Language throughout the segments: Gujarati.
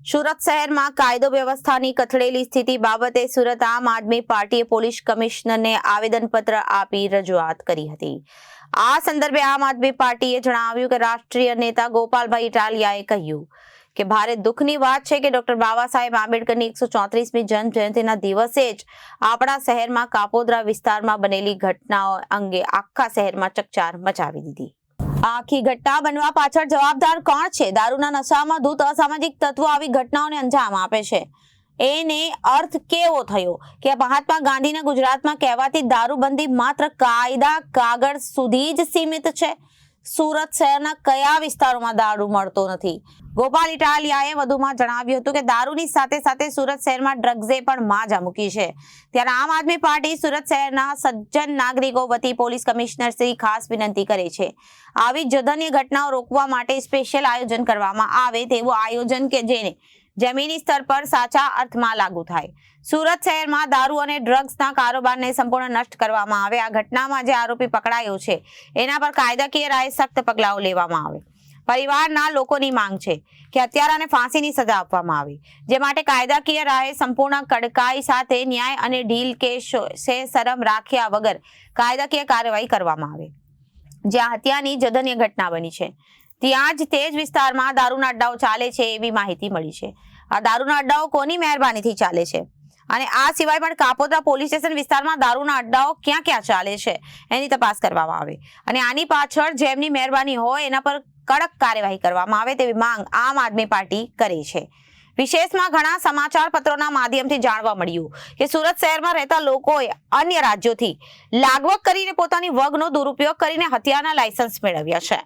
સુરત શહેરમાં કાયદો વ્યવસ્થાની કથળેલી સ્થિતિ બાબતે સુરત આમ આદમી પાર્ટીએ પોલીસ કમિશનરને આવેદનપત્ર આપી રજૂઆત કરી હતી. આ સંદર્ભે આમ આદમી પાર્ટીએ જણાવ્યું કે રાષ્ટ્રીય નેતા ગોપાલભાઈ ઇટાલિયાએ કહ્યું કે ભારે દુઃખની વાત છે કે ડોક્ટર બાબા સાહેબ આંબેડકરની એકસો ચોત્રીસમી જન્મ જયંતિના દિવસે જ આપણા શહેરમાં કાપોદ્રા વિસ્તારમાં બનેલી ઘટનાઓ અંગે આખા શહેરમાં ચકચાર મચાવી દીધી. આખી ઘટના બનવા પાછળ જવાબદાર કોણ છે? દારૂના નશામાં ધૂત અસામાજિક તત્વો આવી ઘટનાઓને અંજામ આપે છે. એને અર્થ કેવો થયો? કે મહાત્મા ગાંધીના ગુજરાતમાં કહેવાતી દારૂબંધી માત્ર કાયદા કાગળ સુધી જ સીમિત છે? સુરત શહેરના કયા વિસ્તારોમાં દારૂ મળતો નથી? ગોપાલ ઇટાલિયાએ વધુમાં જણાવ્યું હતું કે દારૂની સાથે સાથે સુરત શહેરમાં ડ્રગ્સે પણ માજા મૂકી છે. ત્યારે આમ આદમી પાર્ટી સુરત શહેરના સજ્જન નાગરિકો વતી પોલીસ કમિશનર શ્રી ખાસ વિનંતી કરે છે. આવી જધન્ય ઘટનાઓ રોકવા માટે સ્પેશિયલ આયોજન કરવામાં આવે તેવું આયોજન કે જેને જમીની સ્તર પર સાચા અર્થમાં લાગુ થાય. સુરત શહેરમાં દારૂ અને ડ્રગ્સના કારોબારને સંપૂર્ણ નષ્ટ કરવામાં આવે. આ ઘટનામાં જે આરોપી પકડાયો છે, એના પર કાયદાકીય રાય સખ્ત પગલાઓ લેવામાં આવે. પરિવારના લોકોની માંગ છે કે હત્યારાને ફાંસીની સજા આપવામાં આવે. જે માટે કાયદાકીય રાહે સંપૂર્ણ કડકાઈ સાથે ન્યાય અને ઢીલ કે શરમ રાખ્યા વગર કાયદાકીય કાર્યવાહી કરવામાં આવે. જ્યાં હત્યાની જધન્ય ઘટના બની છે. ત્યાં જ તે જ વિસ્તારમાં દારૂના અડ્ડાઓ ચાલે છે એવી માહિતી મળી છે. આ દારૂના અડ્ડાઓ કોની મહેરબાનીથી ચાલે છે? અને આ સિવાય પણ કાપોદ્રા પોલીસ સ્ટેશન વિસ્તારમાં દારૂના અડ્ડાઓ ક્યાં ક્યાં ચાલે છે એની તપાસ કરવામાં આવે. અને આની પાછળ જેમની મહેરબાની હોય એના પર કડક કાર્યવાહી કરવામાં આવે તેવી માંગ આમ આદમી પાર્ટી કરે છે. વિશેષમાં ઘણા સમાચાર પત્રોના માધ્યમથી જાણવા મળ્યું કે સુરત શહેરમાં રહેતા લોકોએ અન્ય રાજ્યોથી લાગવગ કરીને પોતાની વગનો દુરુપયોગ કરીને હત્યાના લાયસન્સ મેળવ્યા છે.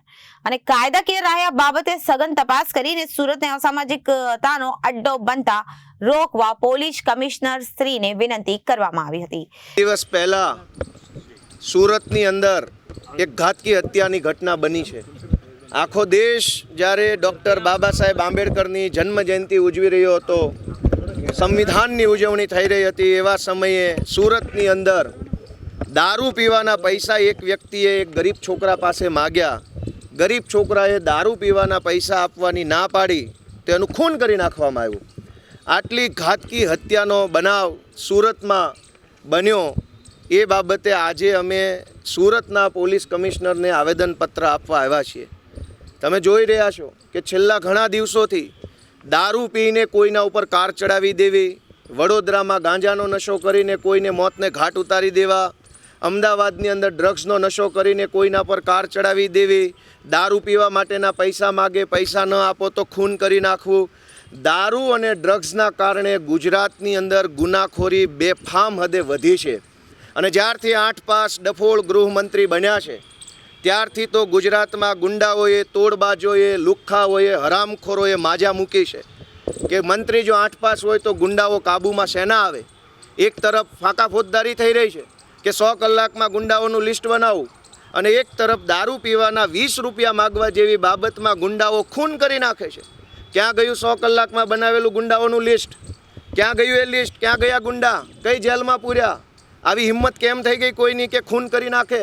અને કાયદાકીય રાહે બાબતે સઘન તપાસ કરીને સુરતને અસામાજિકતાનો અડ્ડો બનતા રોકવા પોલીસ કમિશનર શ્રીને વિનંતી કરવામાં આવી હતી. દિવસ પહેલા સુરતની અંદર એક ઘાતકી હત્યાની ઘટના બની છે. આખો દેશ જ્યારે ડૉક્ટર બાબા સાહેબ આંબેડકરની જન્મ જયંતિ ઉજવી રહ્યો હતો, સંવિધાનની ઉજવણી થઈ રહી હતી, એવા સમયે સુરતની અંદર દારૂ પીવાના પૈસા એક વ્યક્તિએ એક ગરીબ છોકરા પાસે માગ્યા. ગરીબ છોકરાએ દારૂ પીવાના પૈસા આપવાની ના પાડી તેનું ખૂન કરી નાખવામાં આવ્યું. આટલી ઘાતકી હત્યાનો બનાવ સુરતમાં બન્યો. એ બાબતે આજે અમે સુરતના પોલીસ કમિશનરને આવેદનપત્ર આપવા આવ્યા છીએ. તમે જોઈ રહ્યા છો કે છેલ્લા ઘણા દિવસોથી દારૂ પીને કોઈના ઉપર કાર ચડાવી દેવી, વડોદરામાં ગાંજાનો નશો કરીને કોઈને મોતને ઘાટ ઉતારી દેવા, અમદાવાદની અંદર ડ્રગ્સનો નશો કરીને કોઈના પર કાર ચડાવી દેવી, દારૂ પીવા માટેના પૈસા માગે, પૈસા ન આપો તો ખૂન કરી નાખવું. દારૂ અને ડ્રગ્સના કારણે ગુજરાતની અંદર ગુનાખોરી બેફામ હદે વધી છે. અને જ્યારથી આઠ પાસ ડફોળ ગૃહમંત્રી બન્યા છે ત્યારથી તો ગુજરાતમાં ગુંડાઓએ, તોડબાજોએ, લુખ્ખાઓએ, હરામખોરોએ માજા મૂકી છે કે મંત્રી જો આઠ પાસ હોય તો ગુંડાઓ કાબૂમાં શેના આવે? એક તરફ ફાંકા ફોજદારી થઈ રહી છે કે સો કલાકમાં ગુંડાઓનું લિસ્ટ બનાવવું અને એક તરફ દારૂ પીવાના વીસ રૂપિયા માગવા જેવી બાબતમાં ગુંડાઓ ખૂન કરી નાખે છે. ક્યાં ગયું સો કલાકમાં બનાવેલું ગુંડાઓનું લિસ્ટ? ક્યાં ગયું એ લિસ્ટ? ક્યાં ગયા ગુંડા? કઈ જેલમાં પૂર્યા? આવી હિંમત કેમ થઈ ગઈ કોઈની કે ખૂન કરી નાખે?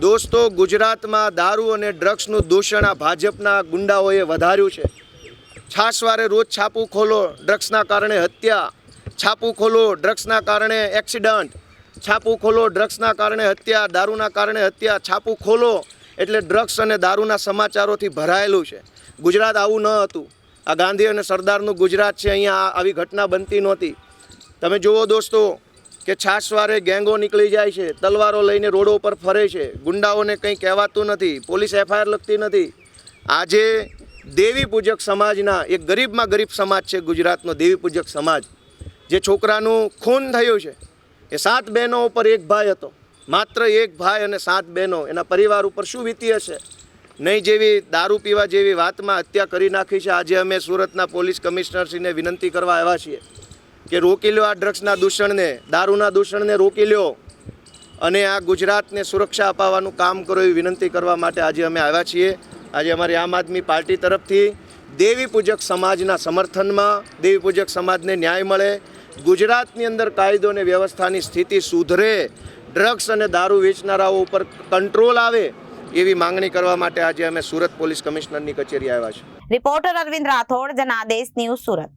દોસ્તો, ગુજરાતમાં દારૂ અને ડ્રગ્સનું દૂષણ આ ભાજપના ગુંડાઓએ વધાર્યું છે. છાસવારે રોજ છાપું ખોલો, ડ્રગ્સના કારણે હત્યા. છાપું ખોલો, ડ્રગ્સના કારણે એક્સિડન્ટ. છાપું ખોલો, ડ્રગ્સના કારણે હત્યા. દારૂના કારણે હત્યા. છાપું ખોલો એટલે ડ્રગ્સ અને દારૂના સમાચારોથી ભરાયેલું છે. ગુજરાત આવું ન હતું. આ ગાંધી અને સરદારનું ગુજરાત છે, અહીંયા આવી ઘટના બનતી નહોતી. તમે જુઓ દોસ્તો કે છાસવારે ગેંગો નીકળી જાય છે, તલવારો લઈને રોડો પર ફરે છે, ગુંડાઓને કંઈ કહેવાતું નથી, પોલીસ એફઆઈઆર લખતી નથી. આજે દેવી પૂજક સમાજના, એક ગરીબમાં ગરીબ સમાજ છે ગુજરાતનો દેવી પૂજક સમાજ, જે છોકરાનું ખૂન થયું છે. એ સાત બહેનો ઉપર એક ભાઈ હતો, માત્ર એક ભાઈ અને સાત બહેનો, એના પરિવાર ઉપર શું વીતી હશે? નહીં જેવી દારૂ પીવા જેવી વાતમાં હત્યા કરી નાખી છે, આજે અમે સુરતના પોલીસ કમિશનરશ્રીને વિનંતી કરવા આવ્યા છીએ. કે રોકી લો આ ડ્રગ્સના દૂષણને, દારૂના દૂષણને રોકી લ્યો અને આ ગુજરાતને સુરક્ષા અપાવવાનું કામ કરો એવી વિનંતી કરવા માટે આજે અમે આવ્યા છીએ. આજે અમારી આમ આદમી પાર્ટી તરફથી દેવી પૂજક સમાજના સમર્થનમાં દેવી પૂજક સમાજને ન્યાય મળે, ગુજરાતની અંદર કાયદો અને વ્યવસ્થાની સ્થિતિ સુધરે, ડ્રગ્સ અને દારૂ વેચનારાઓ ઉપર કંટ્રોલ આવે એવી માંગણી કરવા માટે આજે અમે સુરત પોલીસ કમિશનરની કચેરી આવ્યા છે રિપોર્ટર અરવિંદ રાઠોડ, જનાદેશ ન્યૂઝ સુરત.